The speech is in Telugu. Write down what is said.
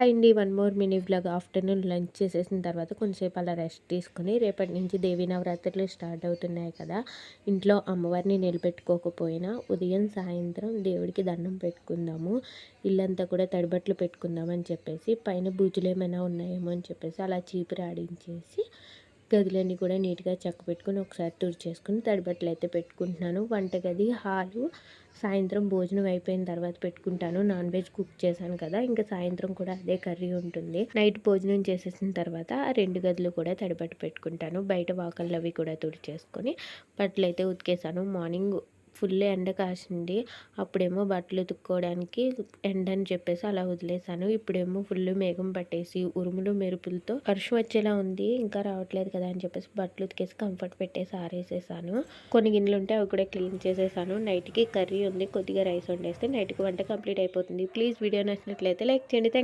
అండి one more mini vlog afternoon lunch చేసేసిన తర్వాత కొంచెంసేపు అలా రెస్ట్ తీసుకుని రేపటి నుంచి దేవీ నవరాత్రులు స్టార్ట్ అవుతున్నాయి కదా. ఇంట్లో అమ్మవారిని నిలబెట్టుకోకపోయినా ఉదయం సాయంత్రం దేవుడికి దండం పెట్టుకుందాము. ఇల్లంతా కూడా తడిబట్లు పెట్టుకుందాం అని చెప్పేసి పైన బూజులు ఏమైనా ఉన్నాయేమో అని చెప్పేసి అలా చీపురు ఆడించేసి గదులన్నీ కూడా నీట్గా చక్క పెట్టుకుని ఒకసారి తుడిచేసుకుని తడిబట్టలు అయితే పెట్టుకుంటున్నాను. వంటగది హాలు సాయంత్రం భోజనం అయిపోయిన తర్వాత పెట్టుకుంటాను. నాన్ వెజ్ కుక్ చేశాను కదా ఇంకా సాయంత్రం కూడా అదే కర్రీ ఉంటుంది. నైట్ భోజనం చేసేసిన తర్వాత ఆ రెండు గదులు కూడా తడిబట్టు పెట్టుకుంటాను. బయట వాకళ్ళు అవి కూడా తుడిచేసుకొని బట్టలు అయితే ఉతికేసాను. మార్నింగ్ ఫుల్ ఎండ కాసింది. అప్పుడేమో బట్టలు ఉతుక్కోవడానికి ఎండ అని చెప్పేసి అలా వదిలేసాను ఇప్పుడేమో ఫుల్ మేఘం పట్టేసి ఉరుములు మెరుపులతో వర్షం వచ్చేలా ఉంది. ఇంకా రావట్లేదు కదా అని చెప్పేసి బట్టలు ఉతికేసి కంఫర్ట్ పెట్టేసి ఆరేసేసాను. కొన్ని గిన్నెలు ఉంటే అవి కూడా క్లీన్ చేసేసాను. నైట్కి కర్రీ ఉంది కొద్దిగా రైస్ వండేస్తే నైట్కి వంట కంప్లీట్ అయిపోతుంది. ప్లీజ్ వీడియో నచ్చినట్లయితే లైక్ చేయండి. థ్యాంక్